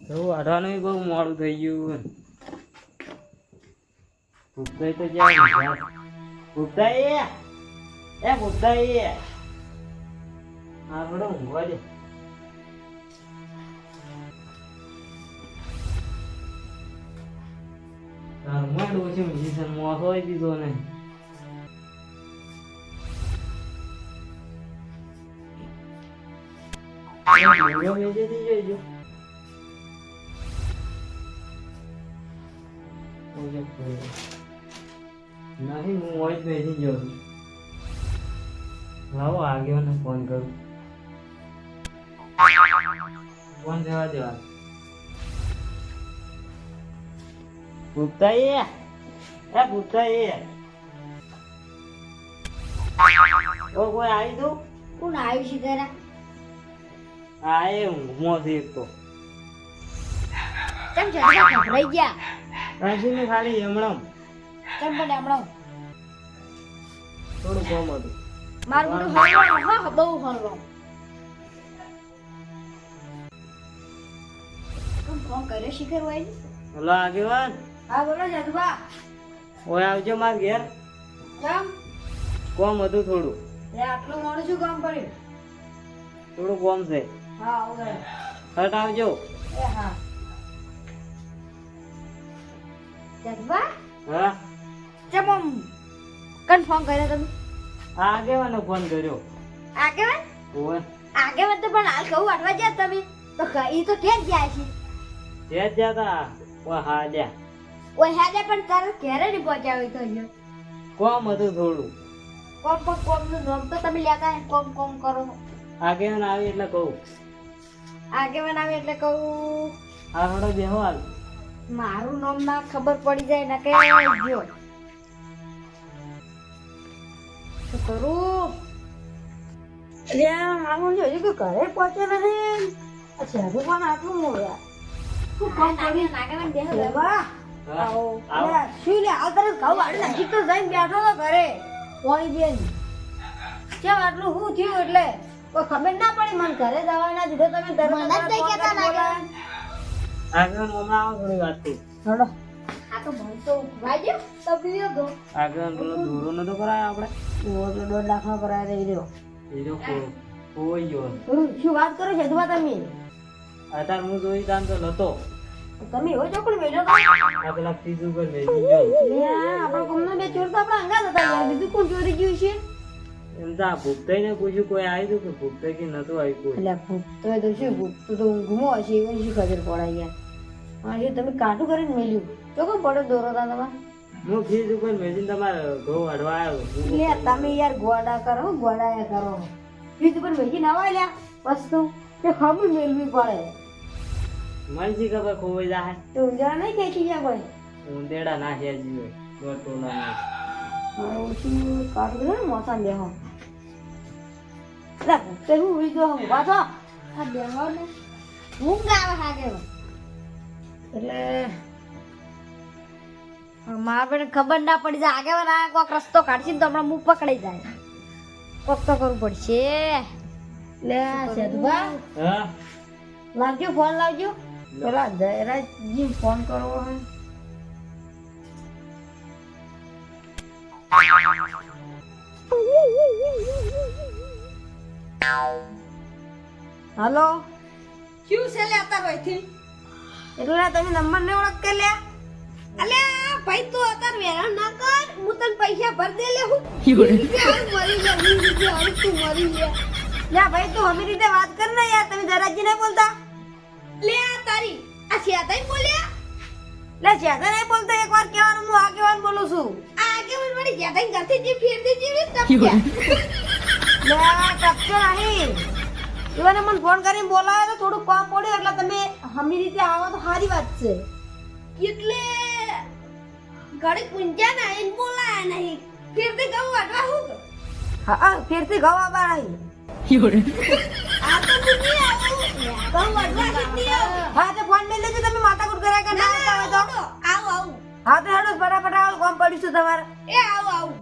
તો વાઢવાનું બહુ મોડું થઈ ગયું ગુપ્તાઈ તો જ્યાં ગુપ્તાઈ એ. ગુપ્તાઈ આપણે ઊંઘવા દે. મોસો દીધો ને નહીં હું હોય બેસી ગયો છું લાવો આગેવાને ફોન કરું. ફોન જવા દેવા એ ઓ કોઈ આવી તું? કોણ છે ઘરે હા એ ઊંઘમાંથી એક તો. કેમ છે? ગભરાઈ ગયા? રાશીને ખાલી હમણાં કેમ પણ હમણાં થોડું કોમ હતું મારું બધું હળવા હા બહુ હળવા. કેમ ફોન કર્યો શિખર ભાઈ બોલો આગેવાન. હા બોલો જગબા ઓય આવજો માર ઘેર. કેમ? કોમ હતું થોડું. એ આટલું મોડું શું કામ કર્યું? થોડું કોમ છે. હા હટ આવજો. એ હા. જગબા હા? આમ કર્યો તમે? આગેવાનો ફોન કર્યો. આગેવાન? આગેવાન તો પણ હાલ કહું વાટવા ગયા તમે. તો ઈ તો ક્યાં ગયા છે. જે જ હા લ્યા. ઓય હેડે પણ તારે ઘેરે નહીં પહોંચાવી તો અહીંયા. કોમ હતું થોડું. કોમ કોમ કોમનું નામ તો તમે લેતા કોમ કોમ કરો. આગેવાન આવે એટલે કહું. આગેવાન આવે એટલે કહું. આ બેહો હાલ. મારું નામ ના ખબર પડી જાય ને કે ગયો. શું કરું? અલ્યા આનું જો હજુ ઘરે પહોંચે નથી. અચ્છા હજુ પણ આટલું મોડું યાર શું કામ કર્યું? આગેવાન બેહો લેવા આવો. આવો. અલ્યા, શું લે? આવ ઘઉં વાળી નાખી તો જઈને બેઠો તો ઘરે. પોણી બેન. કેમ આટલું શું થયું એટલે? કોઈ ખબર ના પડી? મને ઘરે જવા ના દીધો તમે ધર્મ જ નહીં કહેતા લાગે. આગેવાન હમણાં આવો થોડી વાત થઈ હડો આ તો ભણતો તો વાજ્યો તો પીયો ગો આગેવાન પેલો દૂરો નતો કરાયો આપણે? ઓ તો દોઢ લાખ નો કરાય રહી રહ્યો. એ કો- કોઈ. ગયો શું વાત કરો છો? અધવા તમે? અત્યારે હું જોઈ તાન તો નતો. તમે એવો ચોકડી મેળ્યો તો. આ પેલા ઉપર બેસી ગયો આપણા બે ચોર તો આપણા અંગા હતા યાર. બીજું કોણ એમ તો ને પૂછ્યું કોઈ આવ્યું હતું કે ભૂપતાઈ કે નતું આવ્યું કોઈ. એટલે ભૂત તો શું? ભૂખતું તો ઊંઘમો હશે એવું શું ખબર પડાય યાર હા એ તમે કાઢું કરીને મેલ્યું. તો કેમ પડો દોરો તા તમારે? હું ફીર ઉપર મેજીન તમારે ઘઉં હડવા આવ્યો. લે તમે યાર ગોડા કરો ગોડાયા કરો. ફીર ઉપર વેચી ના હોય લ્યા વસ્તુ. તે ખબર મેલવી પડે. શી ખબર ખોવાઈ જાય તો ઊંધા નહીં ખેંચી જાય કોઈ? ઊંધેડા ના છે જીવે દોઢ ટોળાના. મારે ઓછું કાઢું મોસા મોસમ બેહો લે તે હું ઉઈ ગયો હું વાતો આ બેહો ને. ઊંઘ આવે હાગે એટલે મારા બેન ખબર ના પડી જાય. આગળ ના કોઈક રસ્તો કાઢશે ને તો હમણાં મું પકડાઈ જાય. કોક તો કરવું પડશે. લે સેતુભા હા? લાવજો ફોન લાવજો. પેલા જયરાજજી ફોન કરવો હે હાલો? શું છે લે તારો અહીંથી? એટલે તમે નંબર ને ઓળખ કે લે અલે ભાઈ તું અત્યારે વેરા ના કર હું તને પૈસા ભર દે લે હું. મરી જા રૂપિયા હવે તું મરી જા લે ભાઈ તું હમી રીતે વાત કર ને યાર તમે જયરાજજી ને બોલતા? લે આ તારી આ શેતાઈ બોલ્યા? લે જ્યાદા નહીં બોલતો એક વાર કહેવાનું હું આગેવાન બોલું છું. આ આગેવાન મારી શેતાઈ ઘરથી જે ફેરતી જેવી ટપ્યા ઈવને મને ફોન કરીને બોલાવે તો થોડું કામ પડ્યું એટલે તમે હમી રીતે આવો તો સારી વાત છે. એટલે ઘડી પૂંજ્યા ના એને બોલાયા નહીં. ફેરથી ગૌ આટવા હું હા ફેરથી ગૌ આવા આવી આ તો નહીં આવું. કેટલી હા તો ફોન મેં લેજો તમે માથાકૂટ કર્યા કે ના આવતા હોય તો? આવું આવું. હા તો હેડો ફટાફટ આવો કામ પડ્યું છે તમારે. એ આવું આવું.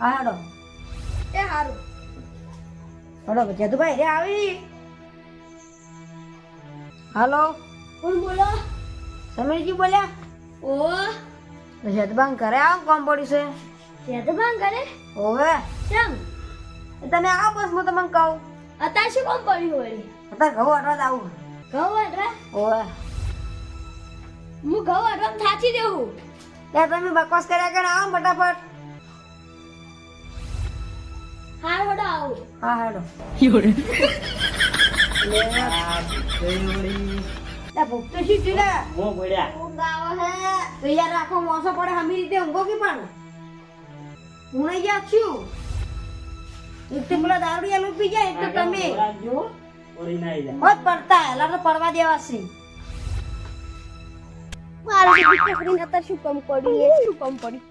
હા હેડો. એ હારું. હેડો જદુભાઈ રે આવી. હાલો. કોણ બોલો? સમીરજી બોલ્યા? ઓ. જદબાંગ ઘરે આવું કોમ પડ્યું છે. જદબાંગ કરે ઓવે ચમ? તમે આવો બસ હું તમને કહું. અત્યારે શું કોમ પડ્યું વળી અત્યારે ઘઉં વાટવા આવું. ઘઉં વાટવા ઓવે હું ઘઉં વાટવા થાચી દેવું. ત્યાં તમે બકવાસ કર્યા કે આવો ફટાફટ. આવું. હા હેડો. આ ગઈ ભૂખ તો શું થયું લે? પડ્યા ઊંઘ આવે હે. તો યાર આખો મોસો પડે હમી રીતે ઊંઘો કે પણ હું નહીં છું. એક તો પેલા દારૂડિયા લોકો જાય એક તો તમે. રાખજો પડી ના જાય. હોત પડતા એલા તો પડવા દેવા છે. મારે અત્યારે શું કમ પડી શું કમ પડી?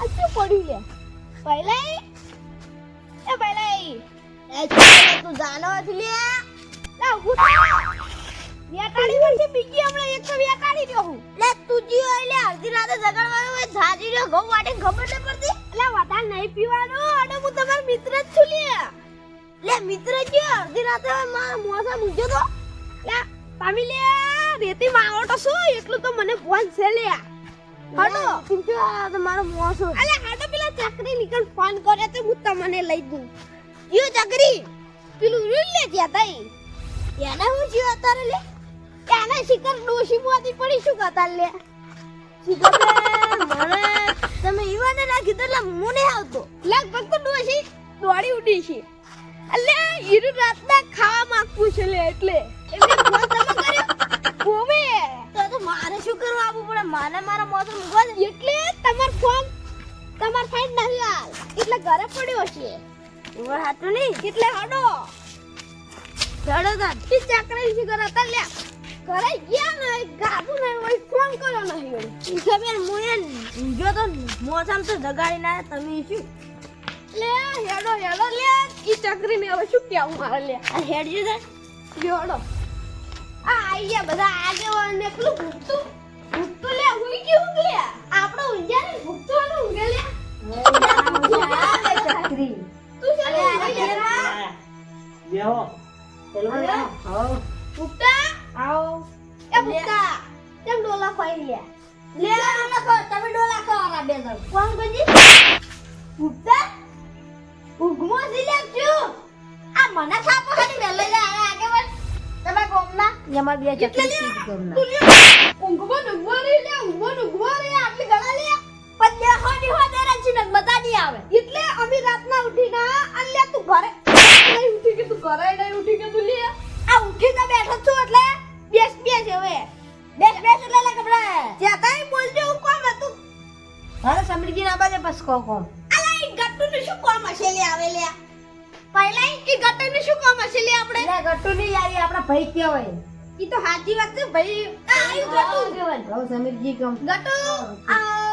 આ શું પડ્યું લે પહેલા એ પહેલા એ તું જાનો એટલે લે. હું વેટાડી પછી બીજી હમણાં એક તો વેટાડી રહ્યો હું. લે તું જી હોય અડધી રાતે જગાડવાનો રહ્યો ઘઉં વાટે ખબર ન પડતી? લે વધારે નહીં પીવાનું અને હું તમારો મિત્ર જ છું લે. લે મિત્ર છે અડધી રાતે મારા મોસા મૂક્યો તો? લે તમે લે. રેતી માં શું એટલું તો મને ફોન છે લે. આ તમારો મોસો અલે હાડો પેલા ચકરી નીકળ ફોન કરે તો હું તમને લઈ દઉં. યો ચકરી. પેલું રૂલ લે ત્યાં તઈ. એને હું જીવ અત્યારે લે. એને શિકર ડોશી મોતી પડી શું કતા લે? તમે ઈવાને નાખી તો એટલે મને આવતો. લગભગ તો ડોશી દોડી ઉડી છે. અલે, ઈરુ રાતના ખાવા માંગતું છે લે એટલે. એટલે કર્યો? તો મારે શું કરવા? આવવું પડે. મારે મારા મોટર મૂકવા. એટલે તમાર ફોન તમાર સાઈડ નહીં હાલ. એટલે ઘરે પડ્યો છે. ઊભા હાથું નહીં? એટલે હડો. હડો તા. તી ચાકરી શી ઘરે તા લે ઘરે ગયા ને ગાડું ને ઓય ફોન કર્યો નહીં ઓય ઈ ખબર જો તો મોસમ તો જગાડી ના તમે શું? લે હેડો હેડો લે. ઈ ચકરી ને હવે શું કેવું મારે લે. આ હેડજો દે હેડો. આ આઈયા બધા આગેવાન ને પેલું ભૂખતું. ભૂખતું લે હુઈ ગયું લે? આપણો ઊંઘ્યા ચકરી તું છે આ, જી મને થાપો ખાલી મે લઈ લે આ તમે કોમના એમાં બે ચકરી સીધ કરના તું લે ઊંઘમો ઊંઘમો રે ગળા લે પદ્ય હોડી હો દેરા છે ને નહીં આવે. એટલે અમે રાતના ઉઠીને અલ્યા તું ઘરે નહીં ઉઠી કે તું ઘરે નહીં ઉઠી કે તું લે આ ઉઠી તો બેઠો છું એટલે બેસ બેસ હવે. બેસ બેસ એટલે લે કપડા. જ્યાતાય બોલજો હું કોમ હતું? હવે ગઈ ના બાજે બસ કો કોમ અલા ઈ ગટ્ટુ નું શું કોમ હશે લે આવે લે? પહેલા ઈ ગટ્ટુ ને શું કોમ હશે લે આપણે? લે ગટ્ટુ નહીં યારી આપણા ભાઈ કહેવાય. ઈ તો સાચી વાત છે ભાઈ. આ આયુ ગટુ. હવે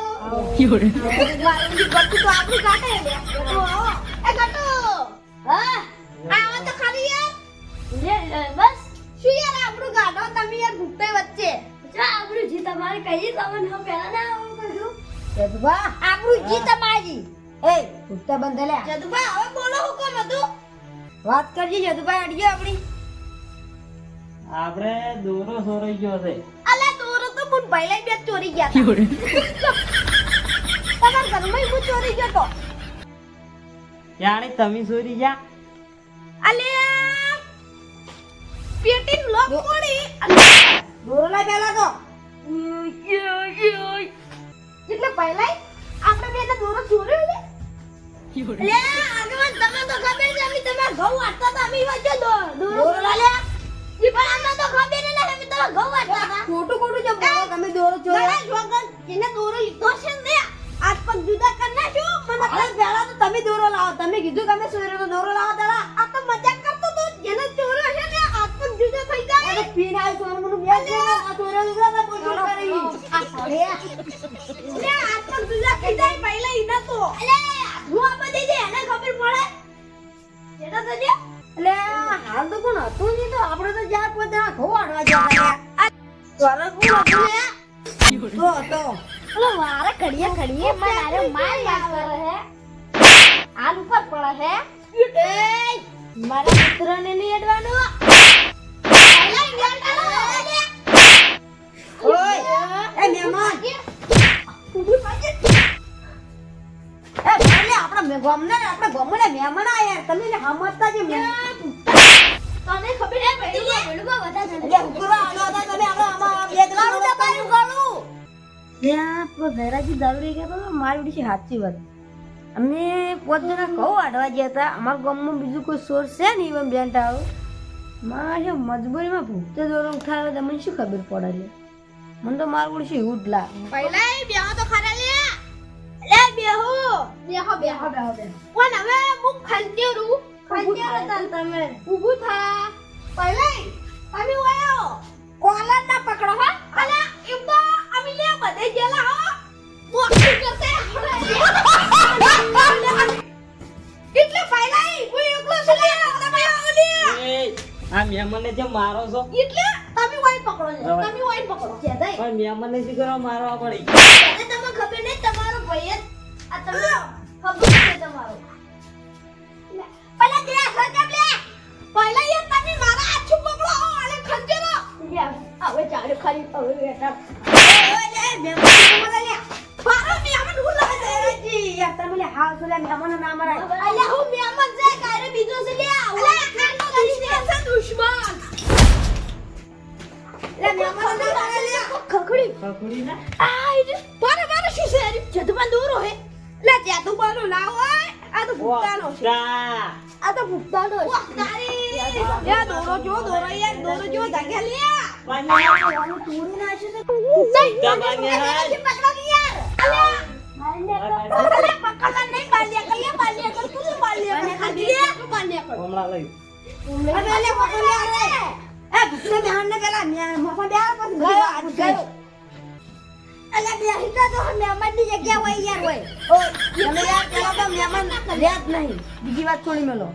બસ શું યાર આપણું કાઢો તમે યાર ભૂખતે વચ્ચે જા આપણું જી તમારે કહીએ તમને હું પહેલા ના આવું કરું જદુબા આપણું જી તમારી એ ઉઠતા બંધ લે જદુભાઈ હવે બોલો હુકમ હતું વાત કરજી જદુભાઈ અડીએ આપણી આપણે દોરો સોરાઈ ગયો છે. અલા દોરો તો મુન પહેલા બે ચોરી ગયા તમારા ઘરમાં હું ચોરી ગયો તો. જાણે તમે ચોરી જા અલે! પેટી લોક પડી દોરલા પેલા તો. એટલે પહેલા આપણે બે ને દોરો ચોર્યો લે લે આગળ તમે તો ખબર છે અમે તમાર ઘઉં વાટતા હતા અમે વચ્ચે દો- દોરો લે. ઈ પણ અમને તો ખબર ન અમે તમાર ઘઉં વાટતા હતા. ખોટું ખોટું જો તમે દોરો ચોર્યો જેને દોરો લીધો છે ને. પગ જુદા કર નાખ્યો. મને અરે પહેલા તો તમે દોરો લાવો. તમે કીધું તમે ચોર્યો તો દોરો લાવો તારા આ તો મજાક કરતો તો જેને ચોરો છે ને આ પગ જુદા થઈ જાય. અરે પીન આવી સોનું મને બે છે આ ચોર્યો દીધો તો બોલ કરી આ સાડે લે આ પગ જુદા થઈ જાય. પહેલા ઈના તો. અલે હું આ બધી જે એને ખબર પડે. જેને તો જે. એટલે હાલ તો કોણ હતું નહીં તો? આપણે તો જ્યાં પોતે ઘઉં વાળવા જતા ચોરો હતું તો તો અલે મારા ઘડીએ ઘડીએ મારે માર યાદ કરે હે? પડે હે? એ મારા મિત્રને નહીં અડવાનું? તમે તમે આપણે આમાં બે જણા ત્યાં પેલો ધૈરાજી દારૂ લઈ ગયા હતા મારી ઉડી છે સાચી વાત. અમે પોત જણા કહું આડવા ગયા હતા. અમારા ગામમાં બીજું કોઈ સોર્સ છે નહીં એમ બેન્ટ આવો મારે મજબૂરીમાં ભૂખતે દોરો ઉઠાવે તમને શું ખબર પડે છે? મને તો મારું છે એવું જ લાગે. પહેલા એ બેહો તો ખરા લે. લે બેહો. બેહો બેહો બેહો બેહો. કોણ હવે મુક ખંજે રૂ ખંજે હતા તમે. ઊભું થા. પહેલા તમે ઓયો કોલર ના પકડો હા. અલા એમ તો બધે જેલા હો. મોક્ષી કરતે એટલે પહેલા હું? એકલો છું તમે આવો આ મહેમાનને જે મારો છો. એટલે? તમે વાઈ પકડો તમે વાઈ પકડો કે દઈ પણ મહેમાનને શું કરવા મારવા પડી? તમને ખબર નહીં તમારો ભાઈ આ તમને ખબર છે તમારો. લે, પેલા આ ખંજર લે? પહેલા યાર તમે મારા હાથ છું પકડો. અને ખંજરો. હવે ચાલે ખાલી હવે બેટા યાર દોરો કે યાર મે મોફા બેહાર હોય યાર હોય ઓ તમે તો મહેમાન જ નહીં બીજી વાત છોડી મેલો.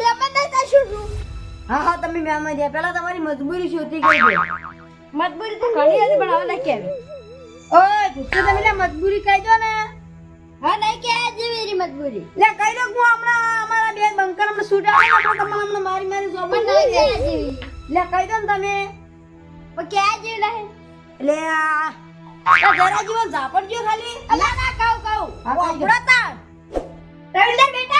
નહીં છું હા હા તમે મહેમાન છે પેલા તમારી મજબૂરી શોધી ગઈ છે. મજબૂરી તો ઘણી હતી પણ હવે નહીં કેવી ઓય તો તમે લે મજબૂરી કહી દો ને. હા નહીં કે જેવી મજબૂરી. લે કહી દો હું હમણાં અમારા બે બંકર હમણાં શૂટ આવે તો તમે હમણાં મારી મારી જોબ નહીં કે જેવી. લે કહી દો ને તમે. પણ કે જેવી નહીં. એટલે આ. જરા જીવન ગયો ખાલી. અલા ના કહું કહું. હા, દો. તાર બેટા.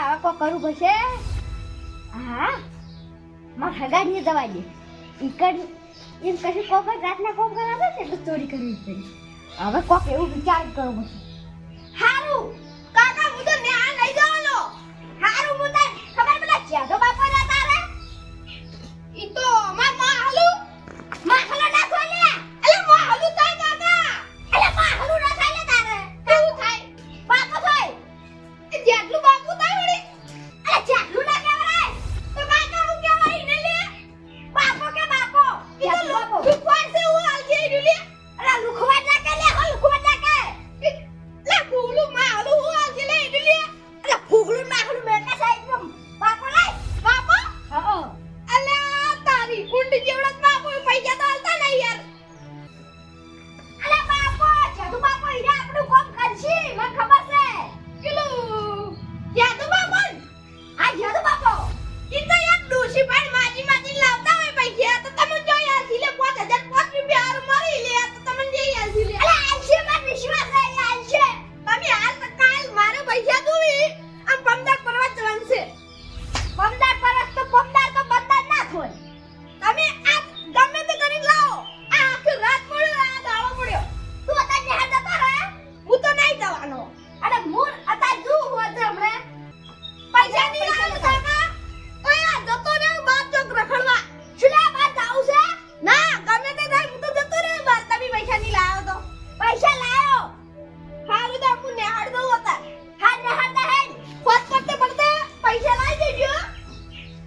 હવે કો કરું પડશે હા? માં હગા ની દવા દે ઈકડ એમ કશું કોક રાતના કોક કરાવે છે તો ચોરી કરવી જ પડી. હવે કોક એવું વિચાર કરવો પડશે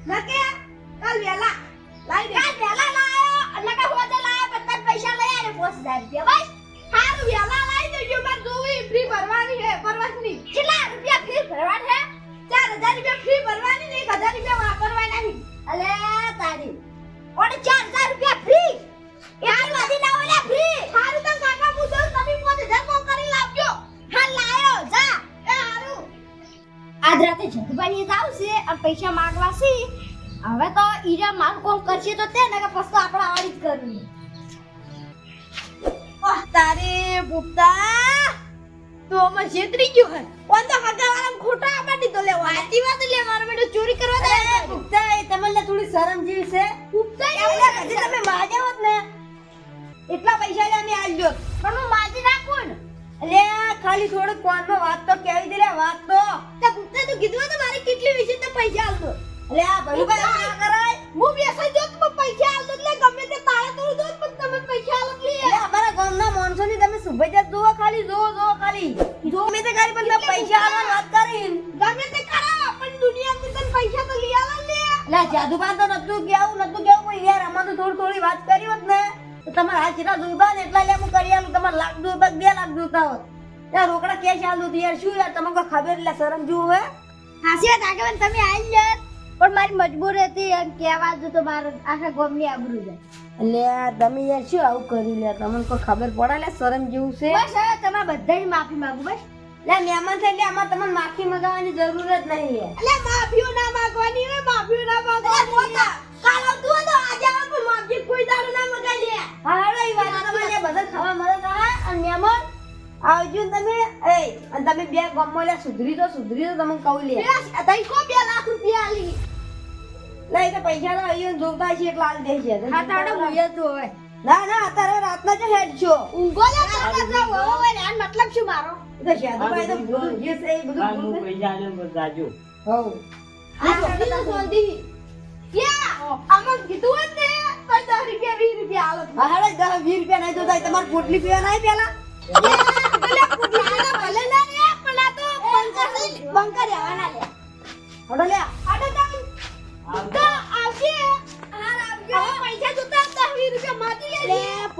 La que જ કરવી ઓહ તારે પુપ્તા તો અમે છેતરી ગયો હે. ઓન તો હગાવાળા ખોટા આપા તો લે વાતી વાત લે મારો બેટો ચોરી કરવા દે એ એ તમને થોડી શરમ જેવી છે. પુપ્તા એવડા કદી તમે માગ્યા હોત ને એટલા પૈસા લે અમે આલ્યો પણ હું માજી નાખું ને. ખાલી થોડું કોનમાં વાત તો કેવી દે વાત તો. તે પુપ્તા તો કીધું તો મારે કેટલી વિશે તો પૈસા આલતો. લે આ ભલુભાઈ ના કરાય. હું બેસા જો તો પૈસા આલતો એટલે ગમે તે તાળા પણ તમે પૈસા આલો લે અમારા ગામના માણસોની તમે શુભેચ્છા જુઓ ખાલી જુઓ જુઓ ખાલી. જો મેં તો ખાલી પણ તમે પૈસા આલવાની વાત કરી. ગમે તે ખરા પણ દુનિયામાં તને પૈસા તો લઈ આલો લે એટલે જાદુબાન તો નતું કેવું નતું કેવું પણ યાર આમાં તો થોડી થોડી વાત કરી હોત ને તો તમારા હાથ જોતા ને એટલા લે હું કરી આલું. તમારે લાખ જોતા બે લાખ જોતા હોત. યાર રોકડા કેશ આલું યાર શું યાર? તમને કોઈ ખબર એટલે શરમ જુઓ હે. હાસી આગળ તમે આવી જ પણ મારી મજબૂરી હતી એમ કહેવા જો તો મારે આખા ગોમની આબરૂ જાય એટલે તમે યાર શું આવું કર્યું લે? તમને કોઈ ખબર પડે લે શરમ જેવું છે? બસ હવે તમે બધાની માફી માંગુ બસ. લે મહેમાન થઈ એટલે આમાં તમને માફી મગાવવાની જરૂર જ નહીં એટલે માફીઓ ના માંગવાની હોય માફીઓ ના માંગવાની કાલો તું તો આજે આવે પણ માફી કોઈ દાડો ના મગાઈ લે. હા હાલો એ વાત તમને બધા ખાવા મળે આવે અને મહેમાન આવજો તમે. એ અને તમે બે ગમો લે સુધરી તો સુધરી તો તમને કહું લે. તઈ કો બે લાખ રૂપિયા આલી. લે તો પૈસા તો અહીંયા જોતા છે એટલે આલ દે છે. હા તાડો મુયે તો હવે ના ના અત્યારે રાતના જ હેડ છો. ઊંઘો લે તારા જાવ હવે હવે ને મતલબ શું મારો? તો શાદુભાઈ તો બધું જે છે એ બધું ભૂલ પૈસા આલે ને જાજો આ તો શોધી યા આમાં કીધું હોત ને તો દસ રૂપિયા વીસ રૂપિયા આલો હા હાડે દસ વીસ રૂપિયા નહીં જોતા તમારે પોટલી પીવા નહીં પેલા? ભલે પુટલા ભલે ના રે પણ આ તો બંકર બંકર રહેવાના લે હડો લે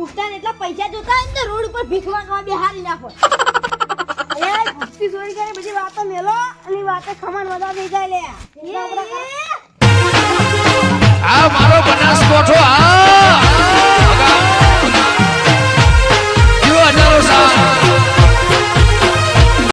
લે એટલા પૈસા જોતા હોય ને તો રોડ ઉપર ભીખ માંગવા બેહારી નાખો. એ ભક્તિ ચોરી કરી બધી વાતો મેલો અને વાતો ખમણ બધા ભેગા લે. આ મારો બનાસકોઠો આ!